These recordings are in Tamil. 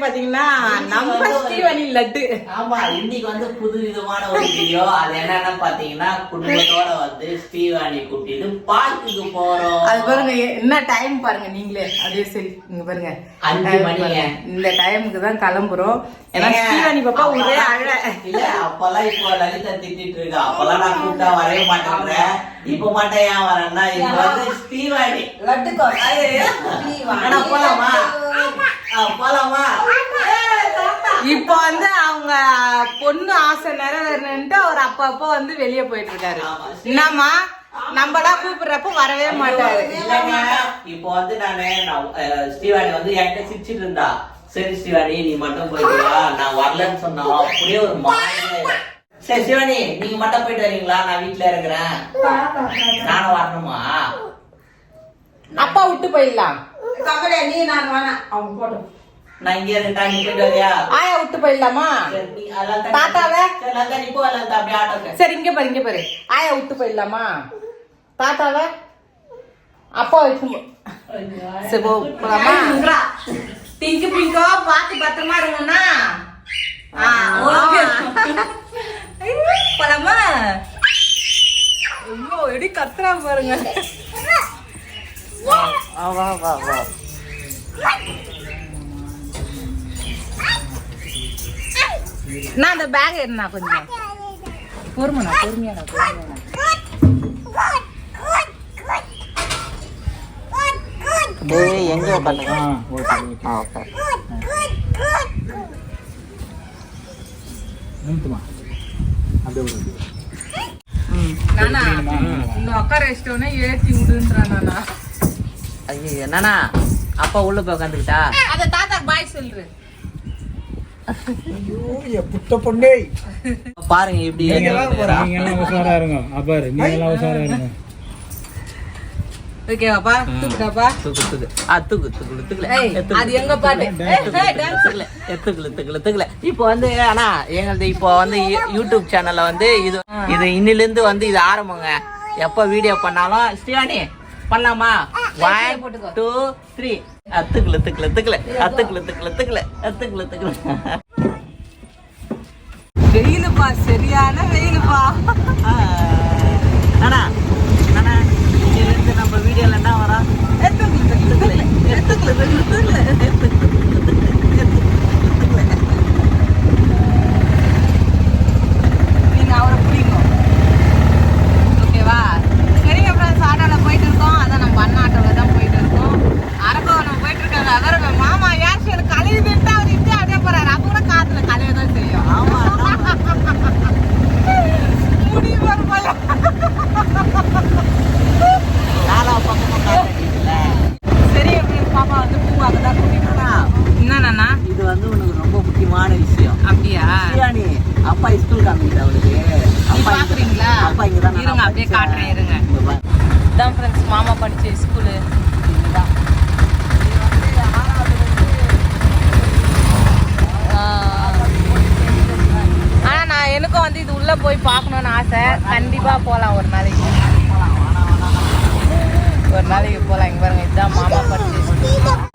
பாத்தீங்கன்னா நம்ம ஸ்ரீவனி லட்டு. ஆமா இன்னைக்கு வந்து புது விதமான ஒரு வீடியோ அது என்னன்னா பாத்தீங்கன்னா குடும்பத்தோட வந்து ஸ்ரீவாணி கூட்டிட்டு பார்க்குக்கு போறோம். அது பாருங்க என்ன டைம் பாருங்க நீங்களே. அதே சரி இங்க பாருங்க. அஞ்சு மணிங்க. பாருங்க. இந்த டைமுக்கு தான் கிளம்புறோம். ஏன்னா ஸ்ரீவாணி பாப்பா ஒரே அழ. இல்ல அப்பெல்லாம் இப்போ லலிதா திட்டிட்டு இருக்கா. அப்பெல்லாம் நான் கூப்பிட்டா வரவே மாட்டேங்கிறேன் இப்ப மட்டும் ஏன் வரேன்னா இது வந்து ஸ்ரீவாணி. ஆனா போலாமா? போலாமா? இப்போ வந்து அவங்க பொண்ணு ஆசை நிறைவேறணுன்ட்டு அவர் அப்பா அப்பா வந்து வெளியே போயிட்டு இருக்காரு ஆமா. என்னம்மா? நம்மளாம் கூப்பிடுறப்ப வரவே மாட்டாரு. இப்போ வந்து நானு ஸ்ரீவாணி வந்து என்கிட்ட சிரிச்சிட்டு இருந்தா சரி ஸ்ரீவாணி நீ மட்டும் போயிட்டு வா நான் வரலன்னு சொன்னா அப்படியே ஒரு மாதிரி சரி சிவானி நீங்க மட்டும் போயிட்டு வரீங்களா? நான் வீட்ல இருக்கிறேன். நானும் வரணுமா? அப்பா விட்டு போயிடலாம். நான் இங்க இருக்கா நீ போயிட்டு வரியா ஆயா விட்டு போயிடலாமா? தாத்தாவே? சரி, லதா, நீ போ, லதா, அப்படியே ஆட்டோக்கு. சரி இங்க பாரு இங்க பாரு. ஆயா விட்டு போயிடலாமா? தாத்தாவ? அப்பா வச்சு சரி போலாமா? பிங்கு பிங்கோ பார்த்து பத்திரமா ஓகே. போலாமா? ஐயோ எடி கத்துறா பாருங்க. வா வா வா. நான் அந்த பேக் என்ன கொஞ்சம். பொறுமண்ணா பொறுமையாடா பொறுமையாடா. டேய், எங்க உட்காந்துக்க? ஆ ஓகே. நானா? இந்த உட்கார வச்சிட்டோன்னே ஏத்தி விடுன்றா நானா. ஐயோ, என்னண்ணா அப்பா உள்ள போய் உட்காந்துக்கிட்டா அத தாத்தா பாய் சொல்று புட்ட பொண்ணே பாருங்க எப்படி நீங்க எல்லாம் உஷாரா இருங்க. அப்பாரு நீங்க எல்லாம் உஷாரா இருங்க. ஓகேவாப்பா? தூக்குடாப்பா? தூக்கு தூக்கு. ஆ தூக்கு தூக்கு தூக்கல. ஏய் அது எங்க பாட்டு? டான்ஸ் எத்துக்கல எத்துக்கல எத்துக்கல இப்போ வந்து ஆனா எங்களது இப்போ வந்து யூ- யூடியூப் சேனல்ல வந்து இது இது இன்னில இருந்து வந்து இது ஆரம்பங்க. எப்ப வீடியோ பண்ணாலும் ஸ்ரீவாணி பண்ணலாமா? ஒன். டூ த்ரீ அத்துக்கல எத்துக்கல எத்துக்கல அத்துக்கல எத்துக்கல எத்துக்கல அத்துக்கல எத்துக்கல வெயிலுப்பா சரியான வெயிலுப்பா. அண்ணா அண்ணா இன்னில இருந்து நம்ம வீடியோல என்ன வரோம் எத்துக்கல எத்துக்கல எத்துக்கல எத்துக்கல நீங்க அவரை பிடிங்க ஓகேவா சரிங்க ஃப்ரெண்ட்ஸ் ஆட்டோவில் போயிட்டு இருக்கோம் அதான் நம்ம அண்ணா ஆட்டோவில் தான் போயிட்டு இருக்கோம் அரக்கோணம் போயிட்டு இருக்காங்க அவர் மாமா ஏர் சேல் கழுவிட்டு அவர் இட்டு அதே போறாரு அப்போ கூட காத்துல கழுவ தான் செய்யும் ஆமா முடி வரும் போல நாலா பக்கமும் காத்தடிக்கல சரி ஃப்ரெண்ட்ஸ் பாப்பா வந்து பூவாக தான் கூட்டிட்டு என்னண்ணா இது வந்து உனக்கு ரொம்ப முக்கியமான விஷயம் அப்படியா பிரியாணி அப்பா ஸ்கூல் காமிக்கிட்ட அவளுக்கு அப்பா இங்க- பாக்குறீங்களா? அப்பா இங்க தான் இருங்க, அப்படியே காட்டுறேன், இருங்க. இதான் ஃப்ரெண்ட்ஸ் மாமா படிச்ச ஸ்கூலு ஆனா நான் எனக்கும் வந்து இது உள்ள போய் பார்க்கணும்னு ஆசை கண்டிப்பா போலாம் ஒரு நாளைக்கு ஒரு நாளைக்கு போலாம் இங்க பாருங்க இதுதான் மாமா படிச்ச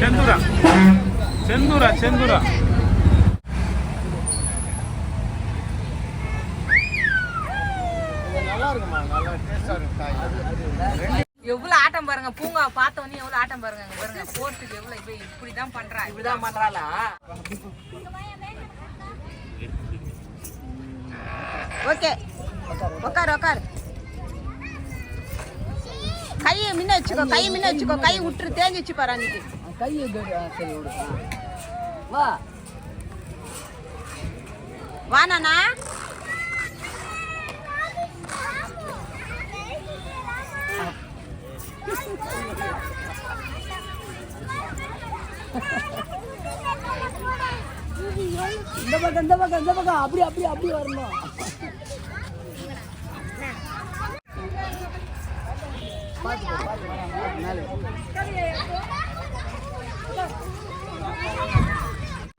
செந்தூரா. ஆட்டம் பாருங்க பூங்கா பார்த்த உடனே எவ்வளவு ஆட்டம் பாருங்க பாருங்க போட்டுக்கு எவ்வளவு இப்படிதான் பண்றா இப்படிதான் பண்றாளா? ஓகே உட்காரு உட்காரு கையை முன்ன வச்சுக்கோ கையை முன்ன வச்சுக்கோ கை விட்டுரு தேஞ்சிச்சு பாரு அன்னைக்கு கையை கடி ஆ, சரி விடு ஆ. இந்த பக்கம் இந்த பக்கம் இந்த பக்கம் அப்படி அப்படி அப்படி வரணும்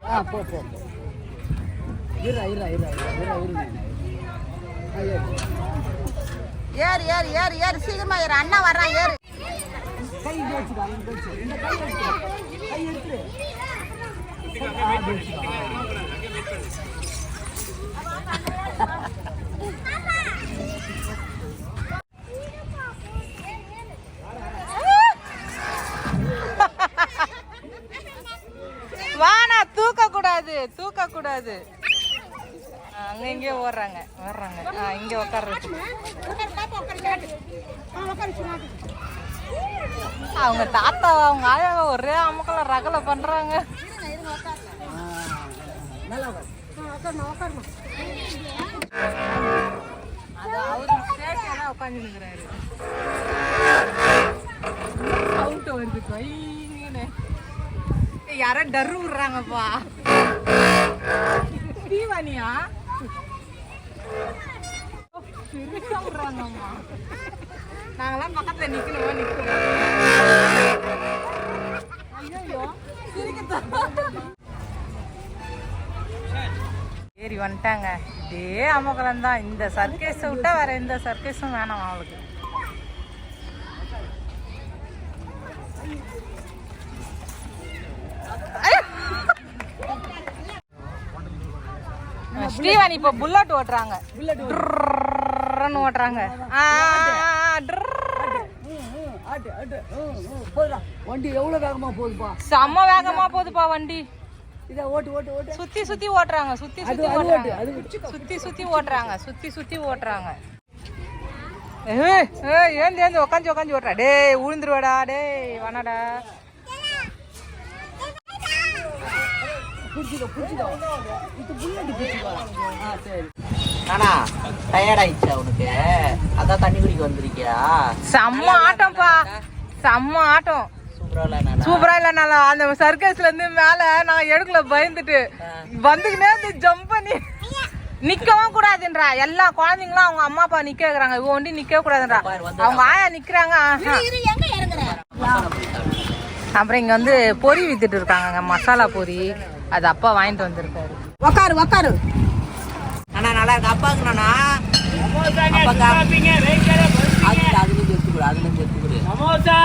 ஆ, போ போ இருடா இருடா இருடா இருடா இருடா ஏறு ஏறு ஏறு ஏறு. சீக்கிரமா ஏறு. அண்ணா வர்றான் ஏறு. கை கை கை எடுத்துரு ஆ, அப்படி வச்சுக்கோ. ஆ. வானா தூக்க கூடாது தூக்க கூடாது அங்க இங்க ஓடுறாங்க வர்றாங்க இங்க உட்கார்றது அவங்க தாத்தா அவங்க ஆயாவை ஒரே அமுக்கல ரகல பண்றாங்க. நல்லா வா. அது அவரு சேட்டையா உட்காந்து நிக்கிறாரு சவுண்ட் வருது கொய்ங்கன்னு ஏய், யாரோ டர்ரு விடுறாங்கப்பா. தீவானியா? பெருசா விடுறாங்கம்மா. நாங்கெல்லாம் பக்கத்துல நிக்கணுமா நிக்கணும். ஐயோ ஏறி வந்துட்டாங்க. இதே அமகலம் தான். இந்த சர்க்கேஸை விட்டா வேற எந்த சர்க்கேஸும் வேணாம் அவளுக்கு! ஸ்ரீவாணி இப்போ புல்லட் ஓட்டுறாங்க. ஓட்டுறாங்க. வண்டி எவ்வளவு வேகமா போகுதுப்பா? செம்ம வேகமா போகுதுப்பா வண்டி. இதை ஓட்டு ஓட்டு ஓட்டு. சுத்தி சுத்தி ஓட்டுறாங்க சுத்தி சுத்தி ஓட்டுறாங்க. சுத்தி சுத்தி ஓட்டுறாங்க. சுத்தி சுத்தி ஓட்டுறாங்க. ஏந்து ஏந்து உக்காந்து உக்காந்து ஓட்டுறா. டேய் உழுந்துருவாடா டேய் சரி. ஆனா டயர்ட் ஆயிடுச்சா உனக்கு? அதான் தண்ணி குடிக்க வந்திருக்கியா? செம்ம ஆட்டம்ப்பா. செம்ம ஆட்டம். சூப்பரா இல்ல நல்லா. அந்த சர்க்கஸ்ல இருந்து மேல நான் எடுக்கல பயந்துட்டு. வந்துக்கினே இருந்து ஜம்ப் பண்ணி நிக்கவும் கூடாதுன்றா. எல்லா குழந்தைங்களும் அவங்க அம்மா அப்பா நிக்க வைக்கிறாங்க. இவ ஒண்டி நிக்க கூடாதுன்றா. அவங்க ஆயா நிக்கிறாங்க. அப்புறம் இங்க வந்து பொரி வித்துட்டு இருக்காங்க மசாலா பொரி. அது அப்பா வாங்கிட்டு வந்திருக்காரு. உக்காரு உக்காரு. அண்ணா நல்லா இருக்கு. அப்பாவுக்கு நானா அப்பாக்கு? அதுல அதுல இருந்து எடுத்து கொடு அதுல இருந்து எடுத்து கொடு சூப்பரா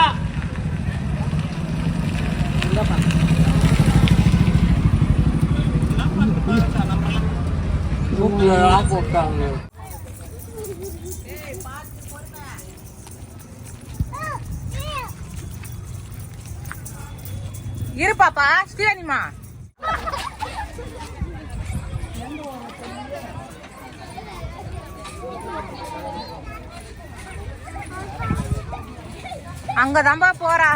போட்டாங்க இரு பாப்பா ஸ்ரீவாணிமா அங்கதான்பா போறா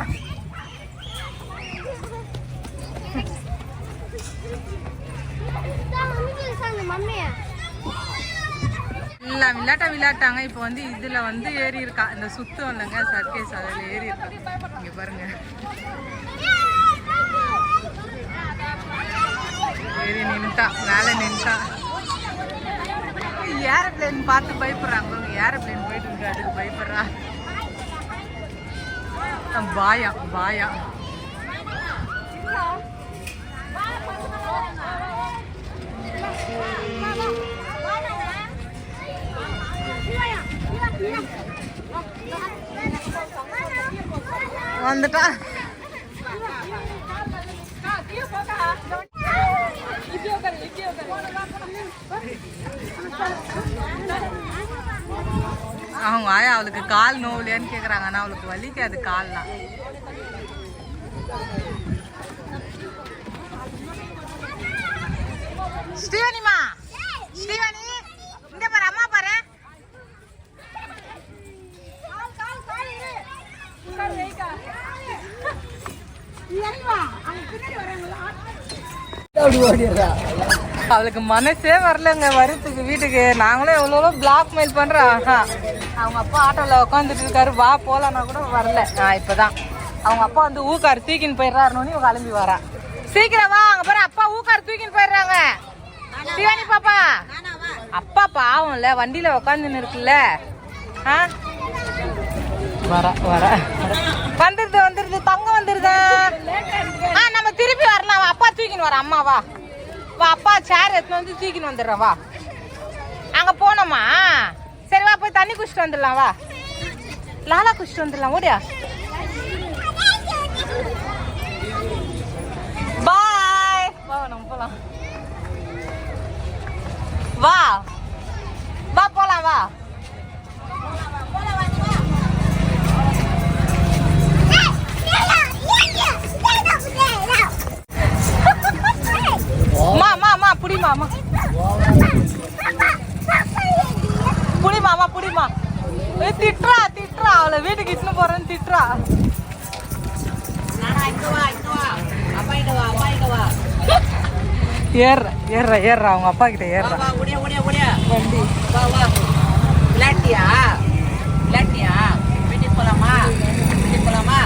இல்ல விளையாட்டா விளையாட்டாங்க இப்போ வந்து இதுல வந்து ஏறி இருக்கா. இந்த சுத்தம் இல்லைங்க சர்க்கேஸ் அதில் ஏறி இருக்கா. இங்க பாருங்க. ஏறி நின்ட்டா மேலே நின்ட்டா ஏரோப்ளேன் பார்த்து பயப்படுறாங்க. ஏரோப்ளேன் போயிட்டு இருக்கு அதுக்கு பயப்படுறா. பாயா பாயா. பாயா வந்துட்டா. அவங்க ஆயா அவளுக்கு கால் நோவுலையான்னு கேட்குறாங்க ஆனா அவளுக்கு வலிக்காது கால்லாம். ஸ்ரீவனிமா. ஸ்ரீவனி. அவளுக்கு மனசே வரலங்க வருத்துக்கு வீட்டுக்கு. நாங்களும் எவ்வளோ பிளாக்மெயில் பண்ணுறோம் ஆஹா. அவங்க அப்பா ஆட்டோவில் உட்காந்துட்டு இருக்காரு. வா போகலான்னா கூட வரல. நான் இப்போ தான் அவங்க அப்பா வந்து ஊக்கார் தூக்கின்னு போயிடுறாருன்னு இவங்க கிளம்பி வரா. சீக்கிரம் வா அங்கே பாரு அப்பா ஊக்கார் தூக்கின்னு போயிடுறாங்க. சிவானி பாப்பா. அப்பா பாவம்ல வண்டியில் உட்காந்துன்னு இருக்குல்ல. ஆ? வர வர. வந்துருது வந்துருது தங்கம் வந்துருது. ஆ நம்ம திருப்பி வரலாம். வா. அப்பா தூக்கின்னு வர அம்மா வா. வா அப்பா சேர் எடுத்துன்னு வந்து தூக்கின்னு வந்துடுறேன் வா. அங்கே போனோமா? சரி வா போய் தண்ணி குடிச்சிட்டு வந்துடலாம் வா. லாலா குடிச்சிட்டு வந்துடலாம் ஓடியா? பாய் வா நம்ம போகலாம் வா. வா போகலாம் வா. மா மா மா புடிமா மா புடிமா மா புடிமா ஏய் திட்டுறா திட்டுறா. அவளை வீட்டுக்கு இட்டுன்னு போறேன்னு திட்டுறா. ஏறுற ஏறுற ஏறுற. அவங்க அப்பா கிட்ட ஏறுற. ஓடியா ஓடியா ஓடியா. வண்டி. வா வா. விளாட்டியா விளாட்டியா வீட்டுக்கு போலாமா? வீட்டுக்கு போலாமா?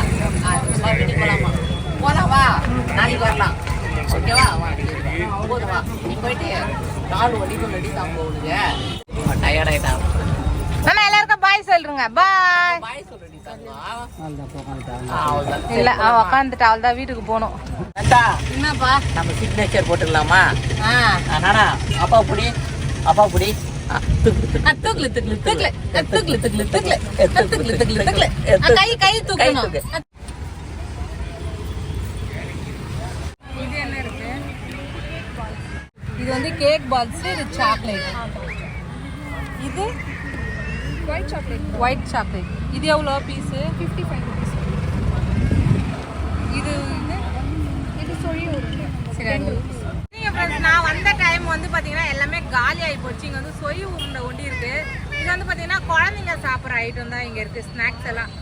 வீட்டுக்கு போலாமா. போலாம் வா. நாளைக்கு வரலாம். ஓகேவா போதும் நீ போயிட்டு கால் வலிக்கும் நடி தான் போகுதுங்க டயர்ட் ஆயிட்டான் நம்ம எல்லாருக்கும் பாய் சொல்றேங்க பாய் பாய் அவ்வளோதான் இல்ல அவ உட்காந்துட்டு அவள் தான் வீட்டுக்கு போகணும் என்னப்பா நம்ம சிக்னேச்சர் போட்டுடலாமா ஆ நானா அப்பா புடி அப்பா புடி துக்குல துக்குல துக்குல துக்குல துக்குல துக்குல துக்குல துக்குல கை கை தூக்கணும் தூக்கு. இது என்ன இருக்கு இது வந்து கேக் பால்ஸ் இது சாக்லேட் இது ஒயிட் சாக்லேட் ஒயிட் சாக்லேட் இது எவ்வளோ பீஸு ஃபிஃப்டி ஃபைவ் ருபீஸ் இது இது. சொல்லி சரி நான் வந்த டைம் வந்து பாத்தீங்கன்னா எல்லாமே காலி ஆகி போச்சு. இங்க வந்து சொய் உருண்டை ஒண்டி இருக்கு. இது வந்து பாத்தீங்கன்னா குழந்தைங்க சாப்பிட்ற ஐட்டம் தான் இங்க இருக்கு. ஸ்நாக்ஸ் எல்லாம்.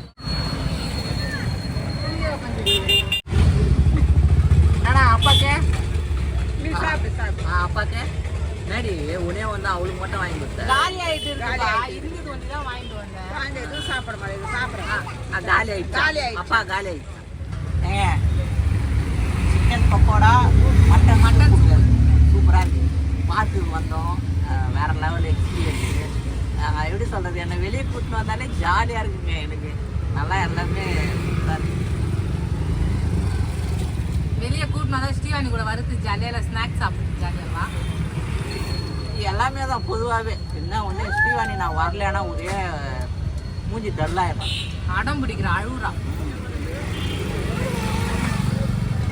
நானா அப்பாக்கே. அப்பாக்கே? என்னடி உனே வந்து அவளுக்கு மட்டும் வாங்கி கொடுத்த? காலி ஆயிட்டு இருந்தது தான் வாங்கிட்டு வந்தேன். எதுவும் சாப்பிட மாட்டேங்குது சாப்பிட்றேன் காலி ஆயிடுச்சு? காலி ஆயிடுச்சு. அப்பா காலி ஆயிடுச்சு. ஏங்க சிக்கன் பக்கோடா மட்டன் மட்டன் சூப்பராக இருக்கு. பார்த்து வந்தோம். வேற லெவல் எக்ஸ்பீரியன்ஸு எப்படி சொல்றது? என்னை வெளியே கூட்டிட்டு வந்தாலே ஜாலியாக இருக்குங்க எனக்கு. நல்லா எல்லாமே சூப்பராக வெளியே கூட்டினா தான் ஸ்ரீவாணி கூட வருது ஜாலியாக ஸ்நாக்ஸ் சாப்பிட்டு ஜாலியாவா இது எல்லாமே தான் பொதுவாகவே என்ன ஒன்று ஸ்ரீவாணி நான் வரலைன்னா ஒரே மூஞ்சி டல்லாயிடும் அடம் பிடிக்கிற அழுகுறா.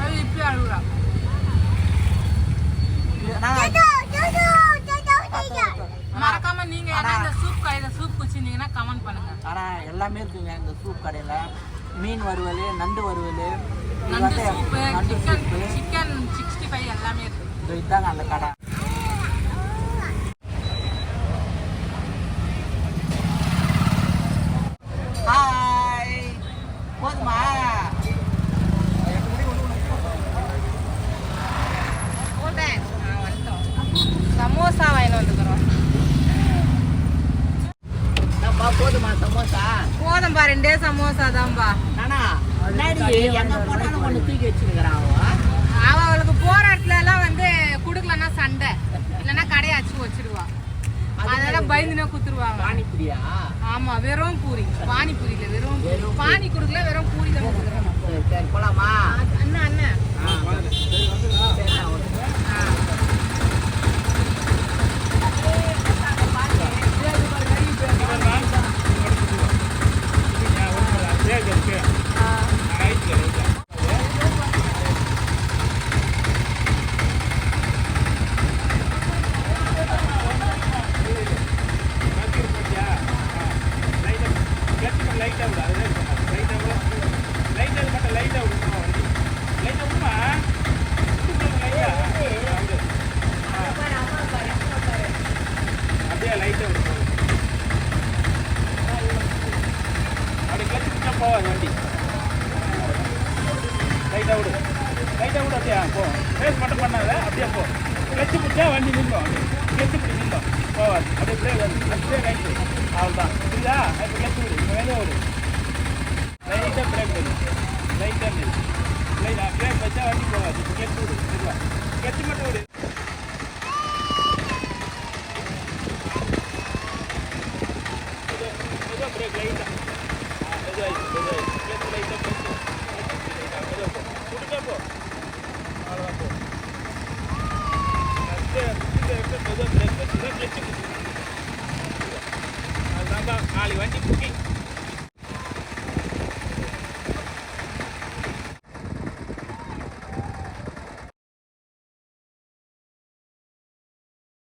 அது இப்படி அழுகுறா. மறக்காம நீங்க ஏன்னா இந்த சூப் கடையில சூப் குச்சிருந்தீங்கன்னா கமெண்ட் பண்ணுங்க. ஆனால் எல்லாமே இருக்குங்க இந்த சூப் கடையில். மீன் வறுவல் நண்டு வறுவல் நண்டு வந்து soup chicken chicken sixty five எல்லாமே இருக்கு. இது இதாங்க அந்த கடை. ஹாய் போதுமா? சமோசா வாங்கிட்டு வந்துக்கிறோம். போதுமா சமோசா? போதும்பா ரெண்டே சமோசா தான்பா. நானா? முன்னாடி எங்க தூக்கி வச்சுருக்கிறான் அவன் அவ அவளுக்கு போற இடத்துல எல்லாம் வந்து குடுக்கலன்னா சண்டை. இல்லைன்னா கடையை அச்சு வச்சிருவா அதனால பயந்துனே குத்துருவாங்க. பானிபுரியா? ஆமா வெறும் பூரி. பானிபூரி இல்ல வெறும் பானி குடுக்கல வெறும் பூரி தான் கொடுக்குறோம் சரி சரி போலாமா? அண்ணா அண்ணா.